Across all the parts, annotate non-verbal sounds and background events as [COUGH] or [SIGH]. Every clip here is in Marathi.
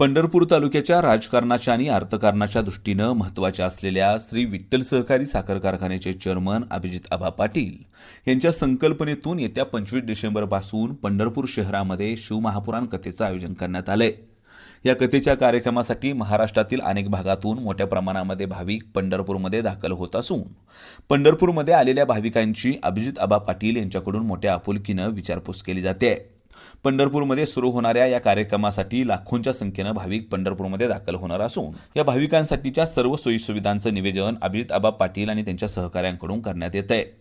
पंढरपूर तालुक्याच्या राजकारणाच्या आणि अर्थकारणाच्या दृष्टीनं महत्त्वाच्या असलेल्या श्री विठ्ठल सहकारी साखर कारखान्याचे चेअरमन अभिजित आबा पाटील यांच्या संकल्पनेतून येत्या पंचवीस डिसेंबरपासून पंढरपूर शहरामध्ये शिवमहापुराण कथेचं आयोजन करण्यात आलंय. या कथेच्या कार्यक्रमासाठी महाराष्ट्रातील अनेक भागातून मोठ्या प्रमाणामध्ये भाविक पंढरपूरमध्ये दाखल होत असून पंढरपूरमध्ये आलेल्या भाविकांची अभिजित आबा पाटील यांच्याकडून मोठ्या आपुलकीनं विचारपूस केली जाते पंढरपूरमध्ये सुरू होणाऱ्या या कार्यक्रमासाठी लाखोंच्या संख्येनं भाविक पंढरपूरमध्ये दाखल होणार असून या भाविकांसाठीच्या सर्व सोयीसुविधांचं निवेदन अभिजित आबा पाटील आणि त्यांच्या सहकाऱ्यांकडून करण्यात येत आहे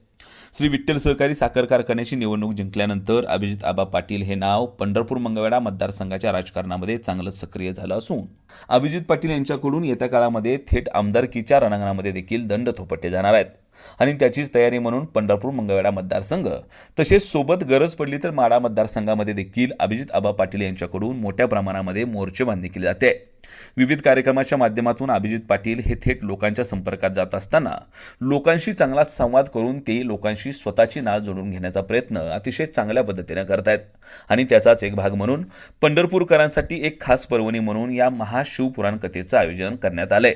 श्री विठ्ठल सहकारी साखर कारखान्याची निवडणूक जिंकल्यानंतर अभिजित आबा पाटील हे नाव पंढरपूर मंगळवेढा मतदारसंघाच्या राजकारणामध्ये चांगलं सक्रिय झालं असून अभिजित पाटील यांच्याकडून येत्या काळामध्ये थेट आमदारकीच्या रणांगणामध्ये देखील दंड थोपटले जाणार आहेत. आणि त्याचीच तयारी म्हणून पंढरपूर मंगळवेढा मतदारसंघ तसेच सोबत गरज पडली तर माडा मतदारसंघामध्ये देखील अभिजित आबा पाटील यांच्याकडून मोठ्या प्रमाणामध्ये मोर्चेबांधणी केली जाते. विविध कार्यक्रमाच्या माध्यमातून अभिजित पाटील हे थेट लोकांच्या संपर्कात जात असताना लोकांशी चांगला संवाद करून ते लोकांशी स्वतःची नाळ जोडून घेण्याचा प्रयत्न अतिशय चांगल्या पद्धतीने करतायत. आणि त्याचाच एक भाग म्हणून पंढरपूरकरांसाठी एक खास पर्वणी म्हणून या महाशिवपुराण कथेचं आयोजन करण्यात आलंय.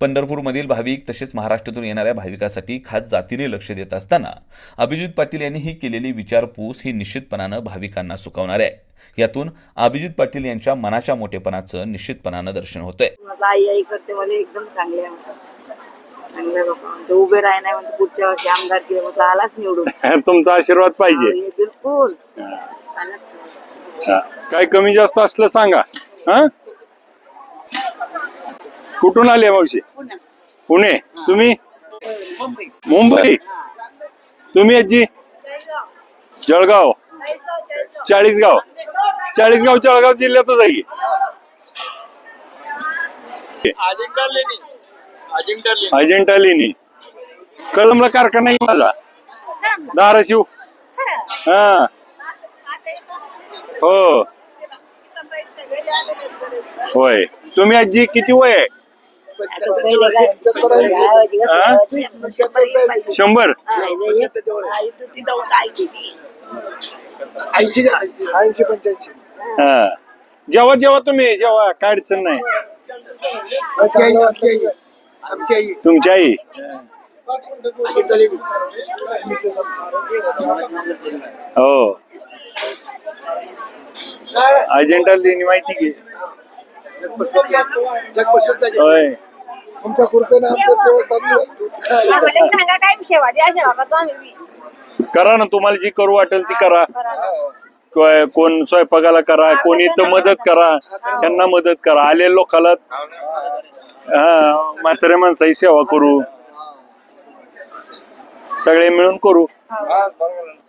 पंढरपूरमधील भाविक तसेच महाराष्ट्रातून येणाऱ्या भाविकासाठी खास जातीने लक्ष देत असताना अभिजित पाटील यांनी ही केलेली विचारपूस ही निश्चितपणानं भाविकांना सुकावणार आहे. यातून अभिजित पाटील यांच्या मनाच्या मोठेपणाचं निश्चितपणानं दर्शन होतंय. आई आई करते मला एकदम चांगले लोक म्हणते उभे राह नाही म्हणते पुढच्या वर्षी आमदार केले म्हटलं आलाच निवडून. [LAUGHS] तुमचा आशीर्वाद पाहिजे. बिलकुल. हा. काय कमी जास्त असलं सांगा. हा? कुठून आले मावशी? पुणे. तुम्ही? मुंबई. तुम्ही आजी? जळगाव. चाळीसगाव. चाळीसगाव जळगाव जिल्ह्यातच आहे? अजिंठा लेणी कळमला कारखाना आहे माझा. धाराशिव. हा. हो. होय. तुम्ही आजी किती वय आहे? शंभर ऐंशी ऐंशी पंच्याऐंशी. हा. जेव्हा जेव्हा तुम्ही जेव्हा काय अडचण नाही. आमची आई आमची आई. आमची आई. तुमची आई? हो. लेणी माहिती आहे. होय. तुमच्या कृपेने आमचं देवस्थान आम्हाला सांगा काय सेवा द्या सेवा करतो आम्ही बी. करा ना तुम्हाला जी करू वाटेल ती करा. कोण स्वयंपाकाला करा कोणी इथं मदत करा त्यांना मदत करा. आले लोकाला हा म्हातारे माणसाची सेवा करू. सगळे मिळून करू.